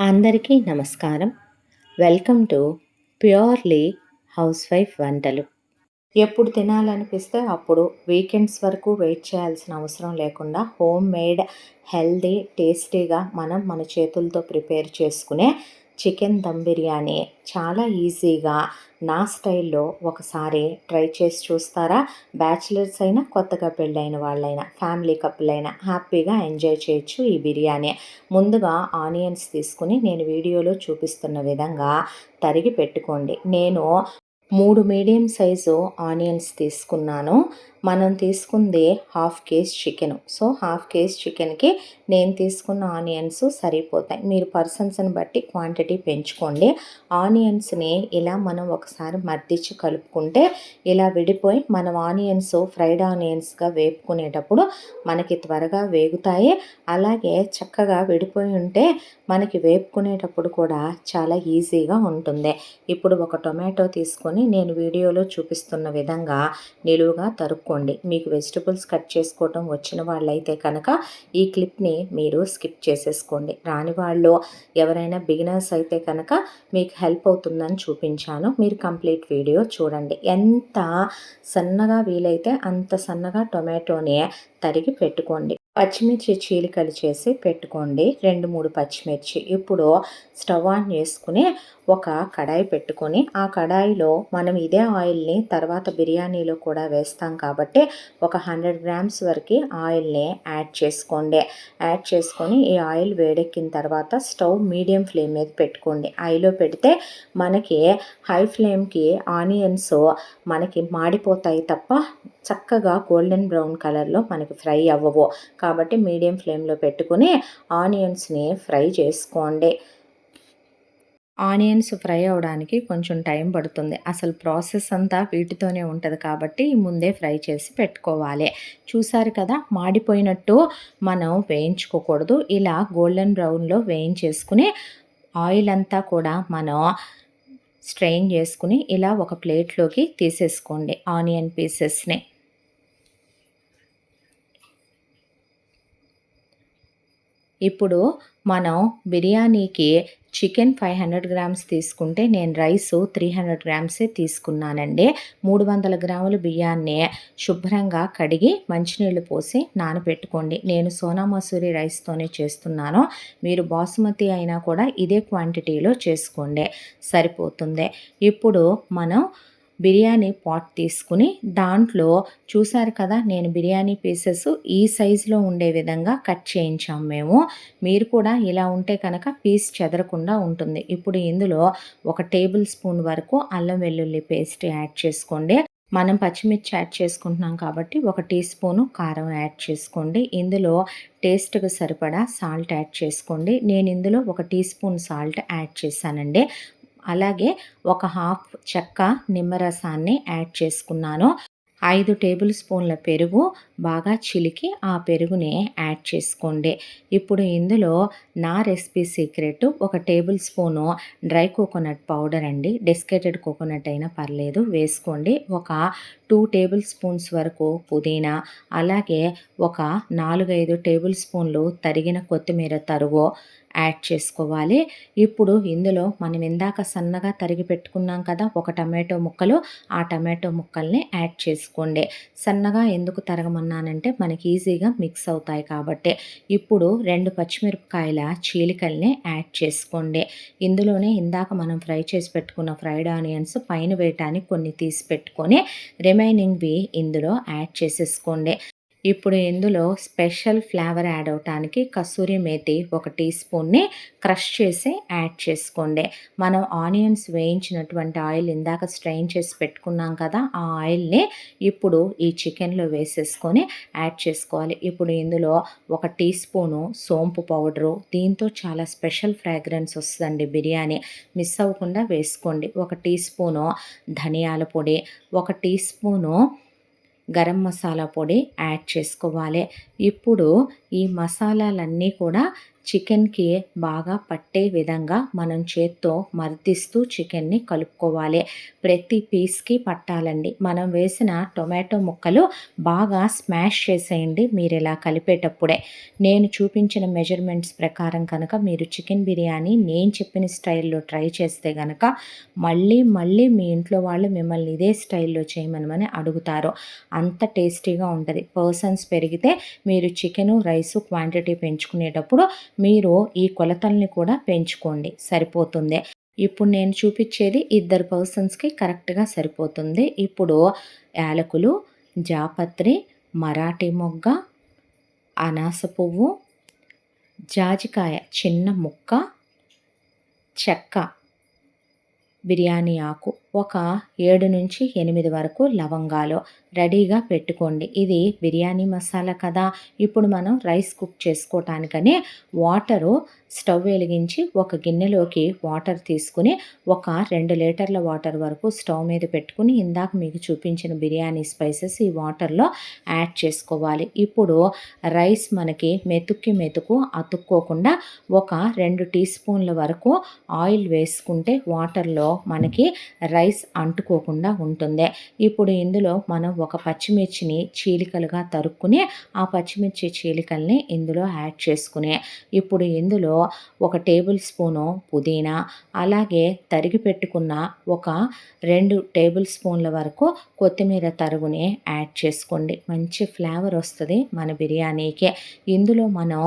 అందరికీ నమస్కారం. Welcome to purely housewife వంటలు. ఎప్పుడు తినాలనిపిస్తే అప్పుడు వీకెండ్స్ వరకు వెయిట్ చేయాల్సిన అవసరం లేకుండా హోమ్ మేడ్ హెల్దీ టేస్టీగా మనం మన చేతులతో ప్రిపేర్ చేసుకునే చికెన్ దమ్ బిర్యానీ. చాలా ఈజీగా నా స్టైల్లో ఒకసారి ట్రై చేసి చూస్తారా? బ్యాచిలర్స్ అయినా కొత్తగా పెళ్ళైన వాళ్ళైనా ఫ్యామిలీ కపుల్ అయినా హ్యాపీగా ఎంజాయ్ చేయొచ్చు ఈ బిర్యానీ. ముందుగా ఆనియన్స్ తీసుకుని నేను వీడియోలో చూపిస్తున్న విధంగా తరిగి పెట్టుకోండి. నేను మూడు మీడియం సైజు ఆనియన్స్ తీసుకున్నాను. మనం తీసుకుంది half kg chicken so half kg చికెన్కి నేను తీసుకున్న ఆనియన్స్ సరిపోతాయి. మీరు పర్సన్స్ని బట్టి క్వాంటిటీ పెంచుకోండి. ఆనియన్స్ని ఇలా మనం ఒకసారి మర్దిచ్చి కలుపుకుంటే ఇలా విడిపోయి మనం ఆనియన్స్ ఫ్రైడ్ ఆనియన్స్గా వేపుకునేటప్పుడు మనకి త్వరగా వేగుతాయి. అలాగే చక్కగా విడిపోయి ఉంటే మనకి వేపుకునేటప్పుడు కూడా చాలా ఈజీగా ఉంటుంది. ఇప్పుడు ఒక టొమాటో తీసుకొని నేను వీడియోలో చూపిస్తున్న విధంగా నిలువుగా తరుక్కు పెట్టుకోండి. మీకు వెజిటబుల్స్ కట్ చేసుకోవటం వచ్చిన వాళ్ళైతే కనుక ఈ క్లిప్ని మీరు స్కిప్ చేసేసుకోండి. రాని వాళ్ళు ఎవరైనా బిగినర్స్ అయితే కనుక మీకు హెల్ప్ అవుతుందని చూపించాను. మీరు కంప్లీట్ వీడియో చూడండి. ఎంత సన్నగా వీలైతే అంత సన్నగా టొమాటోని తరిగి పెట్టుకోండి. పచ్చిమిర్చి చీలికలు చేసి పెట్టుకోండి. రెండు మూడు పచ్చిమిర్చి. ఇప్పుడు స్టవ్ ఆన్ చేసుకుని ఒక కడాయి పెట్టుకొని ఆ కడాయిలో మనం ఇదే ఆయిల్ని తర్వాత బిర్యానీలో కూడా వేస్తాం కాబట్టి ఒక హండ్రెడ్ గ్రామ్స్ వరకు ఆయిల్ని యాడ్ చేసుకోండి. యాడ్ చేసుకొని ఈ ఆయిల్ వేడెక్కిన తర్వాత స్టవ్ మీడియం ఫ్లేమ్ మీద పెట్టుకోండి. ఐలో పెడితే మనకి హై ఫ్లేమ్కి ఆనియన్స్ మనకి మాడిపోతాయి తప్ప చక్కగా గోల్డెన్ బ్రౌన్ కలర్లో మనకి ఫ్రై అవ్వవు. కాబట్టి మీడియం ఫ్లేమ్లో పెట్టుకుని ఆనియన్స్ని ఫ్రై చేసుకోండి. ఆనియన్స్ ఫ్రై అవ్వడానికి కొంచెం టైం పడుతుంది. అసలు ప్రాసెస్ అంతా వీటితోనే ఉంటుంది కాబట్టి ముందే ఫ్రై చేసి పెట్టుకోవాలి. చూసారు కదా మాడిపోయినట్టు మనం వేయించుకోకూడదు. ఇలా గోల్డెన్ బ్రౌన్లో వేయించేసుకుని ఆయిల్ అంతా కూడా మనం స్ట్రెయిన్ చేసుకుని ఇలా ఒక ప్లేట్లోకి తీసేసుకోండి ఆనియన్ పీసెస్ని. ఇప్పుడు మనం బిర్యానీకి చికెన్ ఫైవ్ హండ్రెడ్ గ్రామ్స్ తీసుకుంటే నేను రైస్ త్రీ హండ్రెడ్ గ్రామ్సే తీసుకున్నానండి. మూడు వందల గ్రాముల బియ్యాన్ని శుభ్రంగా కడిగి మంచినీళ్ళు పోసి నానబెట్టుకోండి. నేను సోనా మసూరి రైస్తోనే చేస్తున్నాను. మీరు బాసుమతి అయినా కూడా ఇదే క్వాంటిటీలో చేసుకోండి. సరిపోతుంది. ఇప్పుడు మనం బిర్యానీ పాట్ తీసుకుని దాంట్లో చూసారు కదా నేను బిర్యానీ పీసెస్ ఈ సైజులో ఉండే విధంగా కట్ చేయించాం మేము. మీరు కూడా ఇలా ఉంటే కనుక పీస్ చెదరకుండా ఉంటుంది. ఇప్పుడు ఇందులో ఒక టేబుల్ స్పూన్ వరకు అల్లం వెల్లుల్లి పేస్ట్ యాడ్ చేసుకోండి. మనం పచ్చిమిర్చి యాడ్ చేసుకుంటున్నాం కాబట్టి ఒక టీ స్పూను కారం యాడ్ చేసుకోండి. ఇందులో టేస్ట్కి సరిపడా సాల్ట్ యాడ్ చేసుకోండి. నేను ఇందులో ఒక టీ స్పూన్ సాల్ట్ యాడ్ చేశానండి. అలాగే ఒక హాఫ్ చెక్క నిమ్మరసాన్ని యాడ్ చేసుకున్నాను. ఐదు టేబుల్ స్పూన్ల పెరుగు బాగా చిలికి ఆ పెరుగుని యాడ్ చేసుకోండి. ఇప్పుడు ఇందులో నా రెసిపీ సీక్రెట్ ఒక table spoon dry coconut powder అండి. డెస్కేటెడ్ కోకోనట్ అయినా పర్లేదు వేసుకోండి. ఒక టూ టేబుల్ స్పూన్స్ వరకు పుదీనా అలాగే ఒక నాలుగైదు టేబుల్ స్పూన్లు తరిగిన కొత్తిమీర తరుగు యాడ్ చేసుకోవాలి. ఇప్పుడు ఇందులో మనం ఇందాక సన్నగా తరిగి పెట్టుకున్నాం కదా ఒక టమాటో ముక్కలు ఆ టమాటో ముక్కల్ని యాడ్ చేసుకోండి. సన్నగా ఎందుకు తరగమన్నానంటే మనకి ఈజీగా మిక్స్ అవుతాయి కాబట్టి. ఇప్పుడు రెండు పచ్చిమిరపకాయల చీలికల్ని యాడ్ చేసుకోండి. ఇందులోనే ఇందాక మనం ఫ్రై చేసి పెట్టుకున్న ఫ్రైడ్ ఆనియన్స్ పైన వేయటానికి కొన్ని తీసి పెట్టుకొని రిమైనింగ్వి ఇందులో యాడ్ చేసేసుకోండి. ఇప్పుడు ఇందులో స్పెషల్ ఫ్లేవర్ యాడ్ అవటానికి కస్తూరి మేతి ఒక టీ స్పూన్ని క్రష్ చేసి యాడ్ చేసుకోండి. మనం ఆనియన్స్ వేయించినటువంటి ఆయిల్ ఇందాక స్ట్రెయిన్ చేసి పెట్టుకున్నాం కదా ఆ ఆయిల్ని ఇప్పుడు ఈ చికెన్లో వేసేసుకొని యాడ్ చేసుకోవాలి. ఇప్పుడు ఇందులో ఒక టీ స్పూను సోంపు పౌడరు దీంతో చాలా స్పెషల్ ఫ్రాగ్రెన్స్ వస్తుందండి బిర్యానీ. మిస్ అవ్వకుండా వేసుకోండి. ఒక టీ స్పూను ధనియాల పొడి ఒక టీ స్పూను గరం మసాలా పొడి యాడ్ చేసుకోవాలి. ఇప్పుడు ఈ మసాలాలన్నీ కూడా చికెన్కి బాగా పట్టే విధంగా మనం చేత్తో మర్దిస్తూ చికెన్ని కలుపుకోవాలి. ప్రతి పీస్కి పట్టాలండి. మనం వేసిన టొమాటో ముక్కలు బాగా స్మాష్ చేసేయండి మీరు ఇలా కలిపేటప్పుడే. నేను చూపించిన మెజర్మెంట్స్ ప్రకారం కనుక మీరు చికెన్ బిర్యానీ నేను చెప్పిన స్టైల్లో ట్రై చేస్తే కనుక మళ్ళీ మళ్ళీ మీ ఇంట్లో వాళ్ళు మిమ్మల్ని ఇదే స్టైల్లో చేయమనమని అడుగుతారు. అంత టేస్టీగా ఉంటుంది. పర్సన్స్ పెరిగితే మీరు చికెను రైసు క్వాంటిటీ పెంచుకునేటప్పుడు మీరు ఈ కొలతల్ని కూడా పెంచుకోండి. సరిపోతుంది. ఇప్పుడు నేను చూపించేది ఇద్దరు పర్సన్స్కి కరెక్ట్గా సరిపోతుంది. ఇప్పుడు యాలకులు జాపత్రి మరాఠీ మొగ్గ అనాస పువ్వు జాజికాయ చిన్న ముక్క చెక్క బిర్యానీ ఆకు. ఒక ఏడు నుంచి ఎనిమిది వరకు లవంగాలు రెడీగా పెట్టుకోండి. ఇది బిర్యానీ మసాలా కదా. ఇప్పుడు మనం రైస్ కుక్ చేసుకోవటానికనే వాటరు స్టవ్ వెలిగించి ఒక గిన్నెలోకి వాటర్ తీసుకుని ఒక రెండు లీటర్ల వాటర్ వరకు స్టవ్ మీద పెట్టుకుని ఇందాక మీకు చూపించిన బిర్యానీ స్పైసెస్ ఈ వాటర్లో యాడ్ చేసుకోవాలి. ఇప్పుడు రైస్ మనకి మెతుక్కి మెతుకు అతుక్కోకుండా ఒక రెండు టీ స్పూన్ల వరకు ఆయిల్ వేసుకుంటే వాటర్లో మనకి రైస్ రైస్ అంటుకోకుండా ఉంటుంది. ఇప్పుడు ఇందులో మనం ఒక పచ్చిమిర్చిని చీలికలుగా తరుక్కుని ఆ పచ్చిమిర్చి చీలికల్ని ఇందులో యాడ్ చేసుకునే. ఇప్పుడు ఇందులో ఒక టేబుల్ స్పూను పుదీనా అలాగే తరిగి పెట్టుకున్న ఒక రెండు టేబుల్ స్పూన్ల వరకు కొత్తిమీర తరుగుని యాడ్ చేసుకోండి. మంచి ఫ్లేవర్ వస్తుంది మన బిర్యానీకి. ఇందులో మనం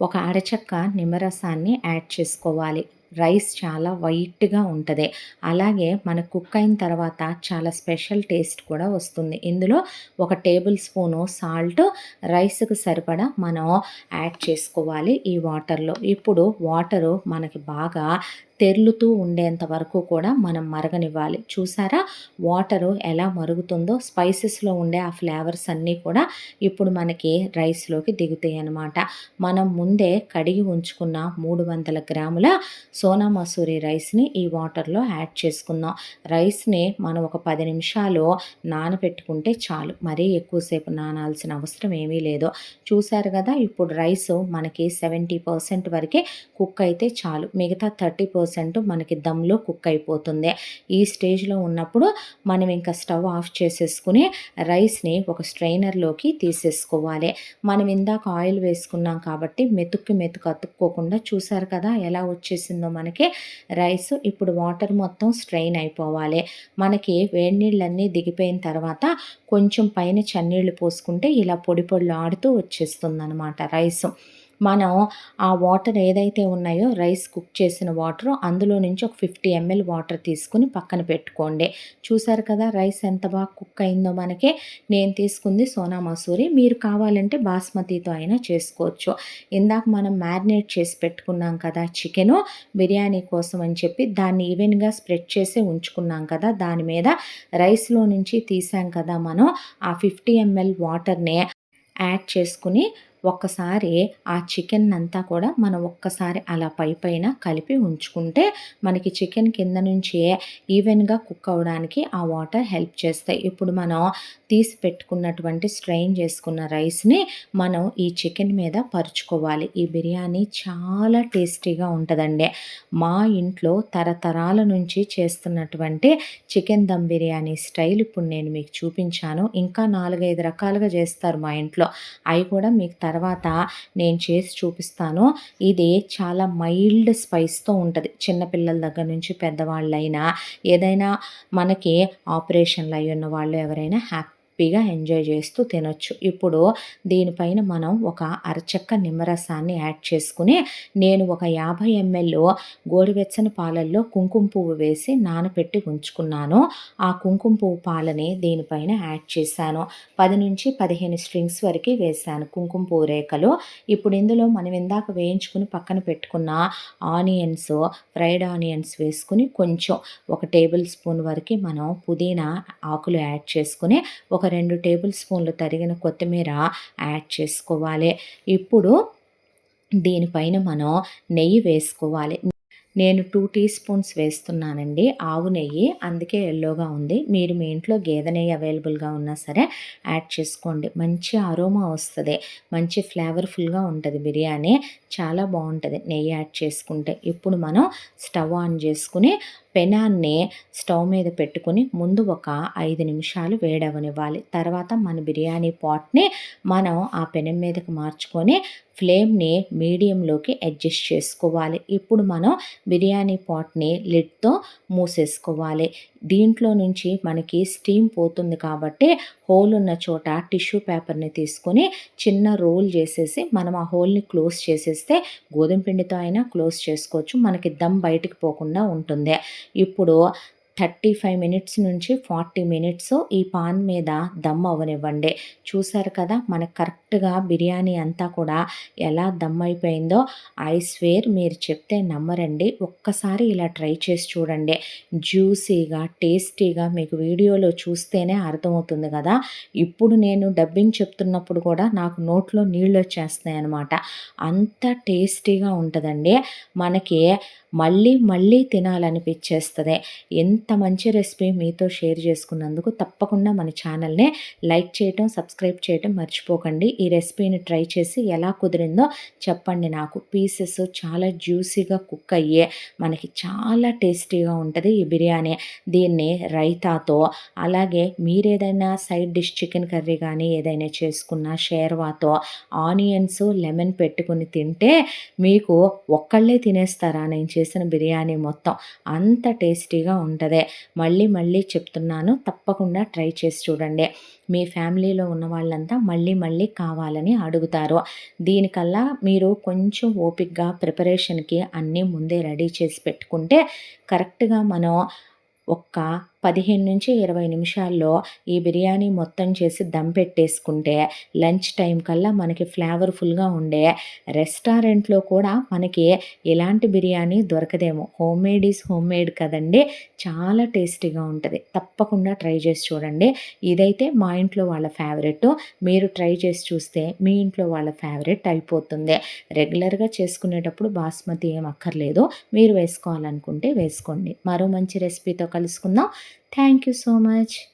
ఒక అరచక్క నిమ్మరసాన్ని యాడ్ చేసుకోవాలి. రైస్ చాలా వైట్గా ఉంటుంది. అలాగే మన కుక్ అయిన తర్వాత చాలా స్పెషల్ టేస్ట్ కూడా వస్తుంది. ఇందులో ఒక టేబుల్ స్పూను సాల్ట్ రైస్కి సరిపడా మనం యాడ్ చేసుకోవాలి ఈ వాటర్లో. ఇప్పుడు వాటరు మనకి బాగా తెర్లుతూ ఉండేంత వరకు కూడా మనం మరగనివ్వాలి. చూసారా? వాటరు ఎలా మరుగుతుందో స్పైసెస్లో ఉండే ఆ ఫ్లేవర్స్ అన్నీ కూడా ఇప్పుడు మనకి రైస్లోకి దిగుతాయి అన్నమాట. మనం ముందే కడిగి ఉంచుకున్న మూడు వందల గ్రాముల సోనా మసూరి రైస్ని ఈ వాటర్లో యాడ్ చేసుకుందాం. రైస్ని మనం ఒక పది నిమిషాలు నానబెట్టుకుంటే చాలు. మరీ ఎక్కువసేపు నానాల్సిన అవసరం ఏమీ లేదు. చూసారు కదా? ఇప్పుడు రైస్ మనకి సెవెంటీ పర్సెంట్ వరకే కుక్ అయితే చాలు. మిగతా థర్టీ పర్సెంట్ మనకి దమ్లో కుక్ అయిపోతుంది. ఈ స్టేజ్లో ఉన్నప్పుడు మనం ఇంకా స్టవ్ ఆఫ్ చేసేసుకుని రైస్ని ఒక స్ట్రైనర్లోకి తీసేసుకోవాలి. మనం ఇందాక ఆయిల్ వేసుకున్నాం కాబట్టి మెతుక్కి మెతుకు అతుక్కోకుండా చూసారు కదా ఎలా వచ్చేసిందో మనకి. రైస్ ఇప్పుడు వాటర్ మొత్తం స్ట్రెయిన్ అయిపోవాలి. మనకి వేడి నీళ్ళన్నీ దిగిపోయిన తర్వాత కొంచెం పైన చన్నీళ్ళు పోసుకుంటే ఇలా పొడి పొడిలు ఆడుతూ వచ్చేస్తుంది అనమాట రైస్. మనం ఆ వాటర్ ఏదైతే ఉన్నాయో రైస్ కుక్ చేసిన వాటర్ అందులో నుంచి ఒక ఫిఫ్టీ ఎంఎల్ వాటర్ తీసుకుని పక్కన పెట్టుకోండి. చూసారు కదా రైస్ ఎంత బాగా కుక్ అయిందో మనకి. నేను తీసుకుంది సోనా మసూరి. మీరు కావాలంటే బాస్మతితో అయినా చేసుకోవచ్చు. ఇందాక మనం మ్యారినేట్ చేసి పెట్టుకున్నాం కదా చికెను బిర్యానీ కోసం అని చెప్పి దాన్ని ఈవెన్గా స్ప్రెడ్ చేసి ఉంచుకున్నాం కదా దాని మీద రైస్లో నుంచి తీసాం కదా మనం ఆ ఫిఫ్టీ ఎంఎల్ వాటర్ని యాడ్ చేసుకుని ఒక్కసారి ఆ చికెన్ అంతా కూడా మనం ఒక్కసారి అలా పై పైన కలిపి ఉంచుకుంటే మనకి చికెన్ కింద నుంచి ఈవెన్గా కుక్ అవ్వడానికి ఆ వాటర్ హెల్ప్ చేస్తాయి. ఇప్పుడు మనం తీసి పెట్టుకున్నటువంటి స్ట్రెయిన్ చేసుకున్న రైస్ని మనం ఈ చికెన్ మీద పరుచుకోవాలి. ఈ బిర్యానీ చాలా టేస్టీగా ఉంటుందండి. మా ఇంట్లో తరతరాల నుంచి చేస్తున్నటువంటి చికెన్ దమ్ బిర్యానీ స్టైల్ ఇప్పుడు నేను మీకు చూపించాను. ఇంకా నాలుగైదు రకాలుగా చేస్తారు మా ఇంట్లో. అవి కూడా మీకు తర్వాత నేను చేసి చూపిస్తాను. ఇది చాలా మైల్డ్ స్పైస్తో ఉంటుంది. చిన్నపిల్లల దగ్గర నుంచి పెద్దవాళ్ళైనా ఏదైనా మనకి ఆపరేషన్లు అయి ఉన్న వాళ్ళు ఎవరైనా హ్యాపీ హ్యాపీగా ఎంజాయ్ చేస్తూ తినొచ్చు. ఇప్పుడు దీనిపైన మనం ఒక అరచక్క నిమ్మరసాన్ని యాడ్ చేసుకుని నేను ఒక యాభై ఎంఎల్ గోరువెచ్చని పాలల్లో కుంకుమ పువ్వు వేసి నానపెట్టి ఉంచుకున్నాను. ఆ కుంకుమ పువ్వు పాలని దీనిపైన యాడ్ చేశాను. పది నుంచి పదిహేను స్ట్రింగ్స్ వరకు వేశాను కుంకుమ పువ్వు రేఖలు. ఇప్పుడు ఇందులో మనం ఇందాక వేయించుకుని పక్కన పెట్టుకున్న ఆనియన్స్ ఫ్రైడ్ ఆనియన్స్ వేసుకుని కొంచెం ఒక టేబుల్ స్పూన్ వరకు మనం పుదీనా ఆకులు యాడ్ చేసుకుని ఒక ఒక రెండు టేబుల్ స్పూన్లు తరిగిన కొత్తిమీర యాడ్ చేసుకోవాలి. ఇప్పుడు దీనిపైన మనం నెయ్యి వేసుకోవాలి. నేను టూ టీ స్పూన్స్ వేస్తున్నానండి. ఆవు నెయ్యి అందుకే ఎల్లోగా ఉంది. మీరు మీ ఇంట్లో గేదె నెయ్యి అవైలబుల్గా ఉన్నా సరే యాడ్ చేసుకోండి. మంచి అరోమా వస్తుంది. మంచి ఫ్లేవర్ఫుల్గా ఉంటుంది బిర్యానీ. చాలా బాగుంటుంది. నెయ్యి యాడ్ చేసుకుంటే. ఇప్పుడు మనం స్టవ్ ఆన్ చేసుకుని పెనాన్ని స్టవ్ మీద పెట్టుకుని ముందు ఒక ఐదు నిమిషాలు వేడవనివ్వాలి. తర్వాత మన బిర్యానీ పాట్ని మనం ఆ పెనం మీదకి మార్చుకొని ఫ్లేమ్ని మీడియంలోకి అడ్జస్ట్ చేసుకోవాలి. ఇప్పుడు మనం బిర్యానీ పాట్ని లిడ్తో మూసేసుకోవాలి. దీంట్లో నుంచి మనకి స్టీమ్ పోతుంది కాబట్టి హోల్ ఉన్న చోట టిష్యూ పేపర్ని తీసుకొని చిన్న రోల్ చేసేసి మనం ఆ హోల్ని క్లోజ్ చేసేస్తే గోధుమ పిండితో అయినా క్లోజ్ చేసుకోవచ్చు. మనకి దమ్ బయటికి పోకుండా ఉంటుంది. ఇప్పుడు థర్టీ ఫైవ్ మినిట్స్ నుంచి ఫార్టీ మినిట్స్ ఈ పాన్ మీద దమ్ అవ్వనివ్వండి. చూసారు కదా మనకు కరెక్ట్గా బిర్యానీ అంతా కూడా ఎలా దమ్ అయిపోయిందో ఐ స్వేర్ మీరు చెప్తే నమ్మరండి. ఒక్కసారి ఇలా ట్రై చేసి చూడండి. జ్యూసీగా టేస్టీగా మీకు వీడియోలో చూస్తేనే అర్థమవుతుంది కదా. ఇప్పుడు నేను డబ్బింగ్ చెప్తున్నప్పుడు కూడా నాకు నోట్లో నీళ్ళు వచ్చేస్తున్నాయి అనమాట అంత టేస్టీగా ఉంటుందండి. మనకి మళ్ళీ మళ్ళీ తినాలనిపించేస్తుంది. ఎంత ఇంత మంచి రెసిపీ మీతో షేర్ చేసుకున్నందుకు తప్పకుండా మన ఛానల్ని లైక్ చేయటం సబ్స్క్రైబ్ చేయటం మర్చిపోకండి. ఈ రెసిపీని ట్రై చేసి ఎలా కుదిరిందో చెప్పండి నాకు. పీసెస్ చాలా జ్యూసీగా కుక్ అయ్యే మనకి చాలా టేస్టీగా ఉంటుంది ఈ బిర్యానీ. దీన్ని రైతాతో అలాగే మీరేదైనా సైడ్ డిష్ చికెన్ కర్రీ కానీ ఏదైనా చేసుకున్న షేర్వాతో ఆనియన్స్ లెమన్ పెట్టుకుని తింటే మీకు ఒక్కళ్ళే తినేస్తారా? నేను చేసిన బిర్యానీ మొత్తం అంత టేస్టీగా ఉంటుంది. మళ్ళీ మళ్ళీ చెప్తున్నాను. తప్పకుండా ట్రై చేసి చూడండి. మీ ఫ్యామిలీలో ఉన్న వాళ్ళంతా మళ్ళీ మళ్ళీ కావాలని అడుగుతారు. దీనికల్లా మీరు కొంచెం ఓపిక్గా ప్రిపరేషన్కి అన్నీ ముందే రెడీ చేసి పెట్టుకుంటే కరెక్ట్గా మనం ఒక్క పదిహేను నుంచి ఇరవై నిమిషాల్లో ఈ బిర్యానీ మొత్తం చేసి దమ్ పెట్టేసుకుంటే లంచ్ టైం కల్లా మనకి ఫ్లేవర్ఫుల్గా ఉండే రెస్టారెంట్లో కూడా మనకి ఎలాంటి బిర్యానీ దొరకదేమో. Home made is home made కదండి. చాలా టేస్టీగా ఉంటుంది. తప్పకుండా ట్రై చేసి చూడండి. ఇదైతే మా ఇంట్లో వాళ్ళ ఫేవరెట్. మీరు ట్రై చేసి చూస్తే మీ ఇంట్లో వాళ్ళ ఫేవరెట్ అయిపోతుంది. రెగ్యులర్గా చేసుకునేటప్పుడు బాస్మతి ఏం అక్కర్లేదు. మీరు వేసుకోవాలనుకుంటే వేసుకోండి. మరో మంచి రెసిపీతో కలుసుకుందాం. Thank you so much.